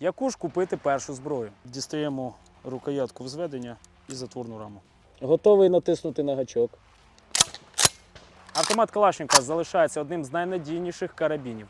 Яку ж купити першу зброю? Дістаємо рукоятку взведення і затворну раму. Готовий натиснути на гачок. Автомат Калашникова залишається одним з найнадійніших карабінів.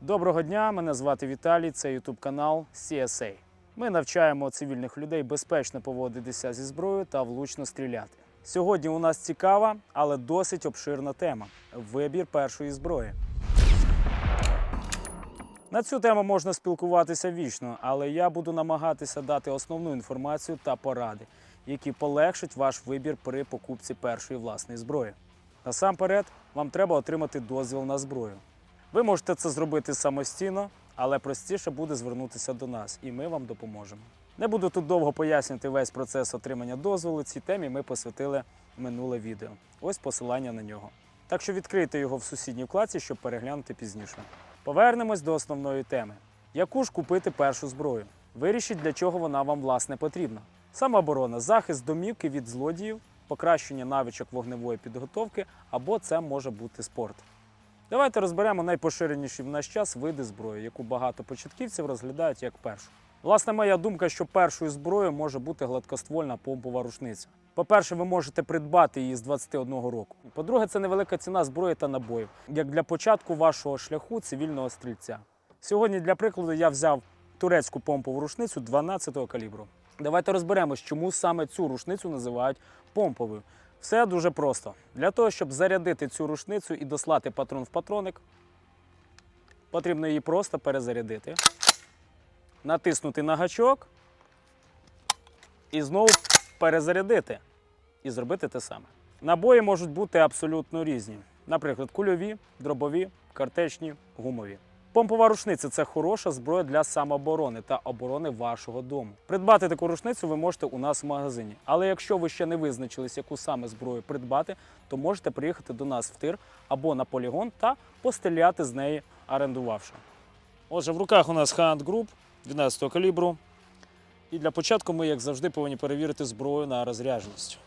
Доброго дня, мене звати Віталій, це YouTube канал CSA. Ми навчаємо цивільних людей безпечно поводитися зі зброєю та влучно стріляти. Сьогодні у нас цікава, але досить обширна тема вибір першої зброї. На цю тему можна спілкуватися вічно, але я буду намагатися дати основну інформацію та поради, які полегшать ваш вибір при покупці першої власної зброї. Насамперед, вам треба отримати дозвіл на зброю. Ви можете це зробити самостійно, але простіше буде звернутися до нас, і ми вам допоможемо. Не буду тут довго пояснювати весь процес отримання дозволу. Цій темі ми посвятили минуле відео. Ось посилання на нього. Так що відкрийте його в сусідній вкладці, щоб переглянути пізніше. Повернемось до основної теми. Яку ж купити першу зброю? Вирішіть, для чого вона вам власне потрібна. Самооборона, захист домівки від злодіїв, покращення навичок вогневої підготовки або це може бути спорт. Давайте розберемо найпоширеніші в наш час види зброї, яку багато початківців розглядають як першу. Власне, моя думка, що першою зброєю може бути гладкоствольна помпова рушниця. По-перше, ви можете придбати її з 21 року. По-друге, це невелика ціна зброї та набоїв, як для початку вашого шляху цивільного стрільця. Сьогодні, для прикладу, я взяв турецьку помпову рушницю 12-го калібру. Давайте розберемось, чому саме цю рушницю називають помповою. Все дуже просто. Для того, щоб зарядити цю рушницю і дослати патрон в патроник, потрібно її просто перезарядити, натиснути на гачок і знову перезарядити. І зробити те саме. Набої можуть бути абсолютно різні. Наприклад, кульові, дробові, картечні, гумові. Помпова рушниця це хороша зброя для самооборони та оборони вашого дому. Придбати таку рушницю ви можете у нас в магазині. Але якщо ви ще не визначились, яку саме зброю придбати, то можете приїхати до нас в тир або на полігон та постріляти з неї, орендувавши. Отже, в руках у нас Hunt Group 12 калібру. І для початку ми, як завжди, повинні перевірити зброю на розрядженість.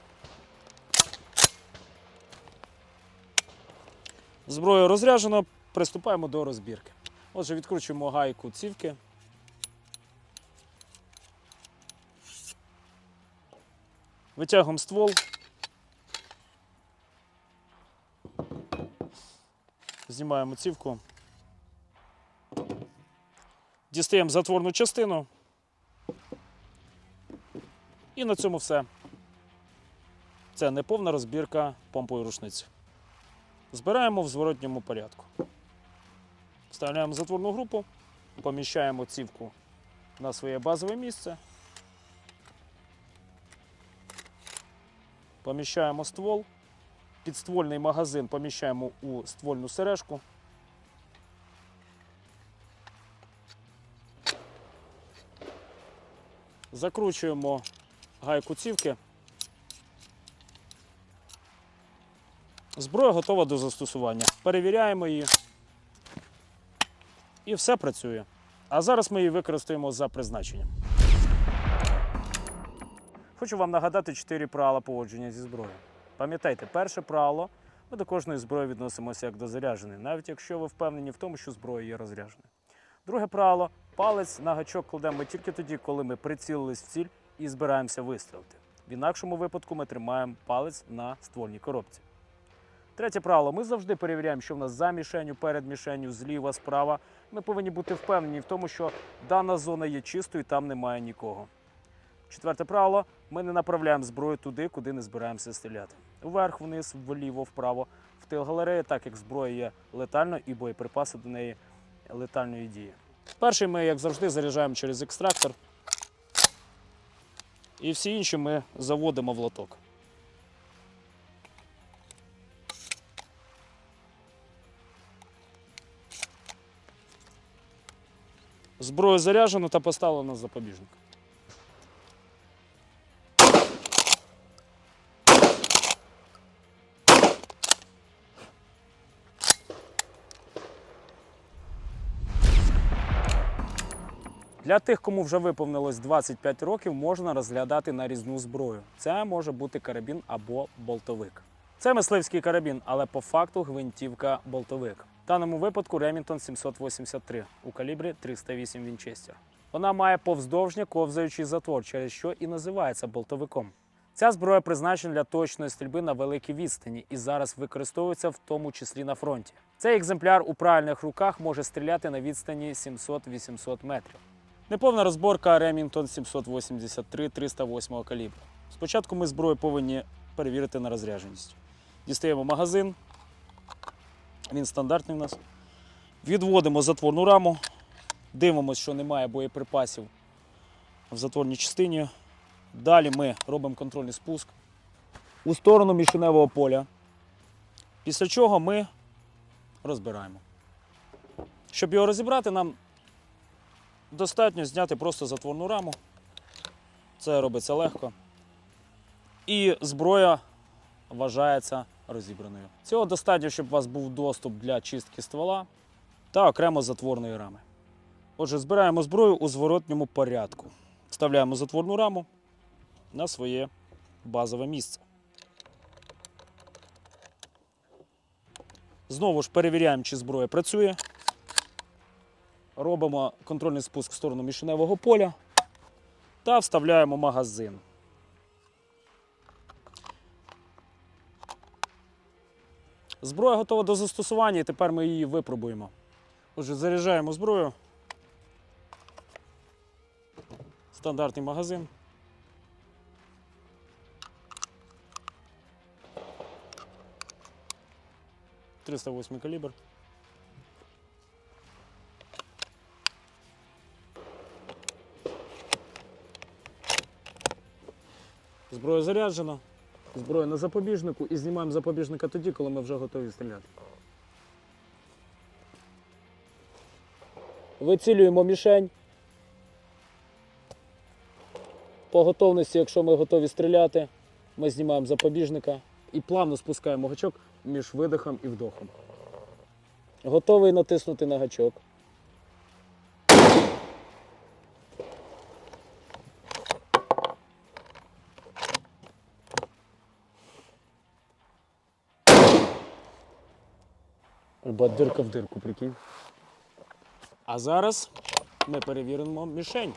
Зброю розряджено, приступаємо до розбірки. Отже, відкручуємо гайку цівки. Витягуємо ствол. Знімаємо цівку. Дістаємо затворну частину. І на цьому все. Це неповна розбірка помпової рушниці. Збираємо в зворотньому порядку. Вставляємо затворну групу, поміщаємо цівку на своє базове місце. Поміщаємо ствол. Підствольний магазин поміщаємо у ствольну сережку. Закручуємо гайку цівки. Зброя готова до застосування. Перевіряємо її. І все працює. А зараз ми її використаємо за призначенням. Хочу вам нагадати чотири правила поводження зі зброєю. Пам'ятайте, перше правило ми до кожної зброї відносимося як до зарядженої, навіть якщо ви впевнені в тому, що зброя є розрядженою. Друге правило палець на гачок кладемо тільки тоді, коли ми прицілились в ціль і збираємося вистрілити. В інакшому випадку ми тримаємо палець на ствольній коробці. Третє правило: ми завжди перевіряємо, що в нас за мішенью, перед мішенью, зліва, справа. Ми повинні бути впевнені в тому, що дана зона є чистою там немає нікого. Четверте правило: ми не направляємо зброю туди, куди не збираємося стріляти. Вверх, вниз, вліво, вправо, в тил галереї, так як зброя є летальною і боєприпаси до неї летальної дії. Перший ми, як завжди, заряджаємо через екстрактор. І всі інші ми заводимо в лоток. Зброю заряджено та поставлено запобіжник. Для тих, кому вже виповнилось 25 років, можна розглядати нарізну зброю. Це може бути карабін або болтовик. Це мисливський карабін, але по факту гвинтівка болтовик. В даному випадку Remington 783 у калібрі 308 Вінчестер. Вона має повздовжнє ковзаючий затвор, через що і називається болтовиком. Ця зброя призначена для точної стрільби на великій відстані і зараз використовується в тому числі на фронті. Цей екземпляр у правильних руках може стріляти на відстані 700-800 метрів. Неповна розборка Remington 783 308 калібру. Спочатку ми зброю повинні перевірити на розрядженість. Дістаємо магазин. Він стандартний у нас. Відводимо затворну раму. Дивимося, що немає боєприпасів в затворній частині. Далі ми робимо контрольний спуск у сторону мішеневого поля. Після чого ми розбираємо. Щоб його розібрати, нам достатньо зняти просто затворну раму. Це робиться легко. І зброя вважається розібраною. Цього достатньо, щоб у вас був доступ для чистки ствола та окремо затворної рами. Отже, збираємо зброю у зворотньому порядку. Вставляємо затворну раму на своє базове місце. Знову ж перевіряємо, чи зброя працює. Робимо контрольний спуск в сторону мішеневого поля та вставляємо магазин. Зброя готова до застосування і тепер ми її випробуємо. Отже, заряджаємо зброю. Стандартний магазин. Триста восьмий калібр. Зброя заряджена. Зброя на запобіжнику і знімаємо запобіжника тоді, коли ми вже готові стріляти. Вицілюємо мішень. По готовності, якщо ми готові стріляти, ми знімаємо запобіжника і плавно спускаємо гачок між видихом і вдохом. Готовий натиснути на гачок. Люба дирка в дирку, прикинь. А зараз ми перевіримо мішень.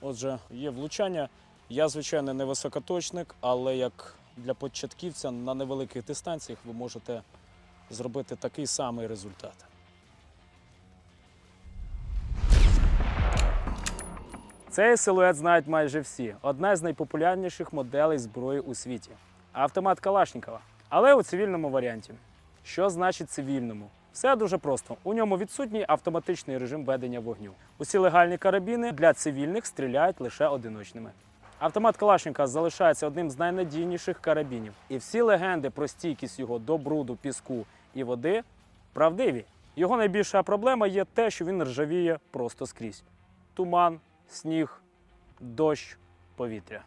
Отже, є влучання. Я, звичайно, не високоточник, але як для початківця на невеликих дистанціях ви можете зробити такий самий результат. Цей силует знають майже всі. Одна з найпопулярніших моделей зброї у світі автомат Калашникова. Але у цивільному варіанті. Що значить цивільному? Все дуже просто. У ньому відсутній автоматичний режим ведення вогню. Усі легальні карабіни для цивільних стріляють лише одиночними. Автомат Калашника залишається одним з найнадійніших карабінів. І всі легенди про стійкість його до бруду, піску і води правдиві. Його найбільша проблема є те, що він ржавіє просто скрізь: туман, сніг, дощ, повітря.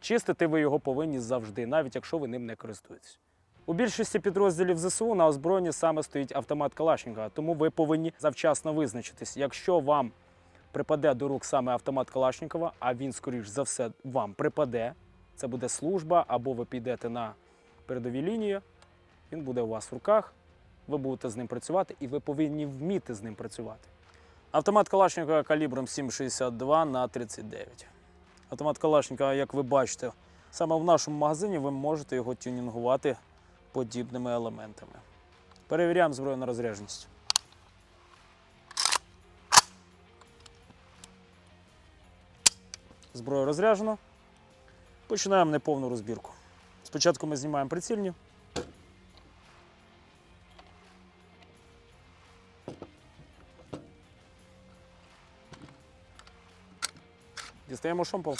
Чистити ви його повинні завжди, навіть якщо ви ним не користуєтесь. У більшості підрозділів ЗСУ на озброєнні саме стоїть автомат Калашникова, тому ви повинні завчасно визначитись. Якщо вам припаде до рук саме автомат Калашникова, а він, скоріш за все, вам припаде, це буде служба, або ви підете на передові лінії, він буде у вас в руках, ви будете з ним працювати, і ви повинні вміти з ним працювати. Автомат Калашникова калібром 7,62 на 39. Автомат Калашникова, як ви бачите, саме в нашому магазині ви можете його тюнінгувати подібними елементами. Перевіряємо зброю на розряженість. Зброя розряжена. Починаємо неповну розбірку. Спочатку ми знімаємо прицільні. Дістаємо шомпол.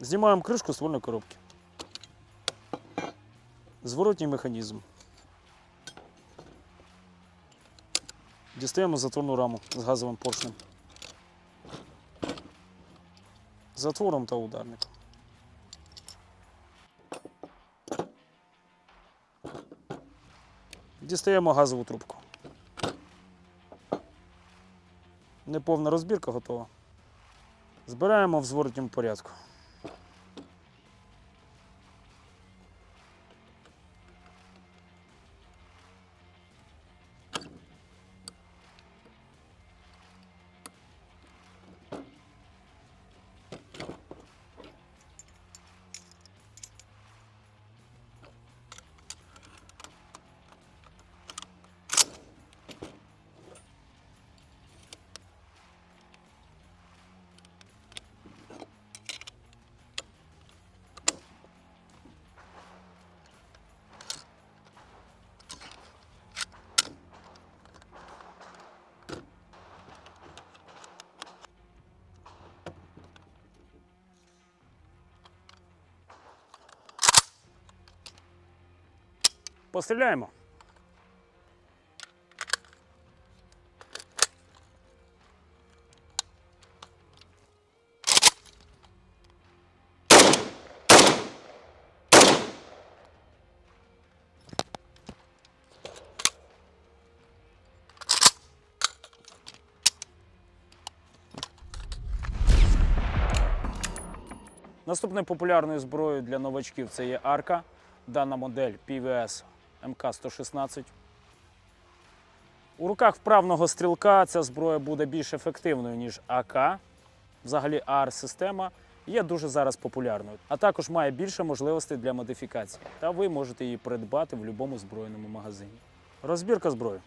Знімаємо кришку з ствольної коробки. Зворотній механізм. Дістаємо затворну раму з газовим поршнем. Затвором та ударником. Дістаємо газову трубку. Неповна розбірка готова. Збираємо в зворотньому порядку. Постріляємо. Наступною популярною зброєю для новачків це є арка. Дана модель PVS МК-116. У руках вправного стрілка ця зброя буде більш ефективною, ніж АК. Взагалі АР-система є дуже зараз популярною, а також має більше можливостей для модифікації. Та ви можете її придбати в будь-якому збройному магазині. Розбірка зброї.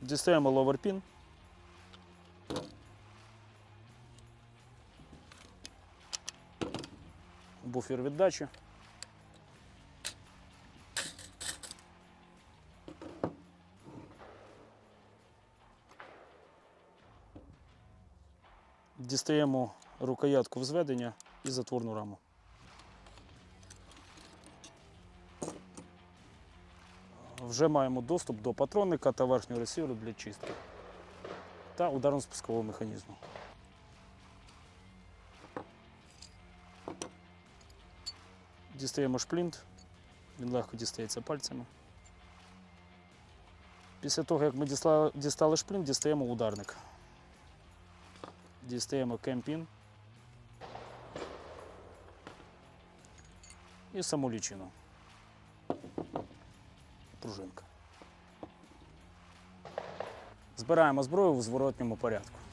Дістаємо ловерпін. Буфер віддачі. Дістаємо рукоятку взведення і затворну раму. Вже маємо доступ до патронника та верхнього ресіверу для чистки та ударно-спускового механізму. Дістаємо шплінт, він легко дістається пальцями. Після того, як ми дістали, шплінт, дістаємо ударник. Дістаємо кемпін і саму лічину. Пружинка. Збираємо зброю в зворотньому порядку.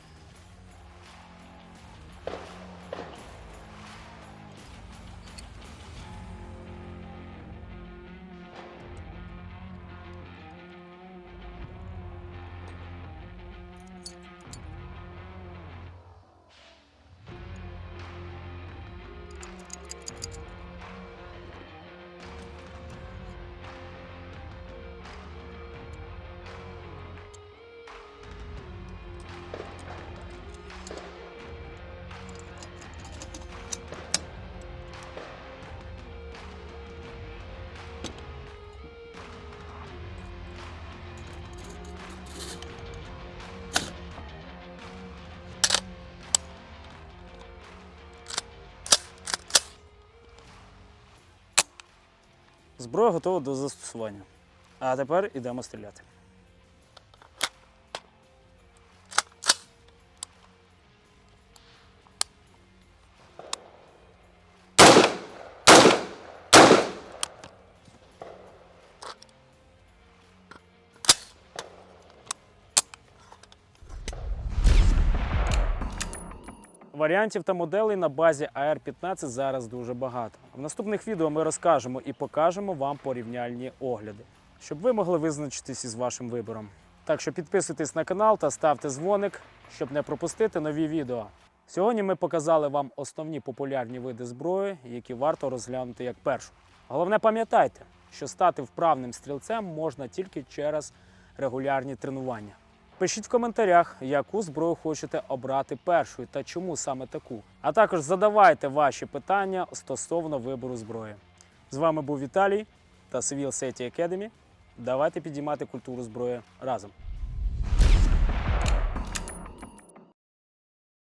Зброя готова до застосування. А тепер ідемо стріляти. Варіантів та моделей на базі AR-15 зараз дуже багато. В наступних відео ми розкажемо і покажемо вам порівняльні огляди, щоб ви могли визначитись із вашим вибором. Так що підписуйтесь на канал та ставте дзвоник, щоб не пропустити нові відео. Сьогодні ми показали вам основні популярні види зброї, які варто розглянути як першу. Головне пам'ятайте, що стати вправним стрільцем можна тільки через регулярні тренування. Пишіть в коментарях, яку зброю хочете обрати першою та чому саме таку. А також задавайте ваші питання стосовно вибору зброї. З вами був Віталій та Civil Safety Academy. Давайте підіймати культуру зброї разом.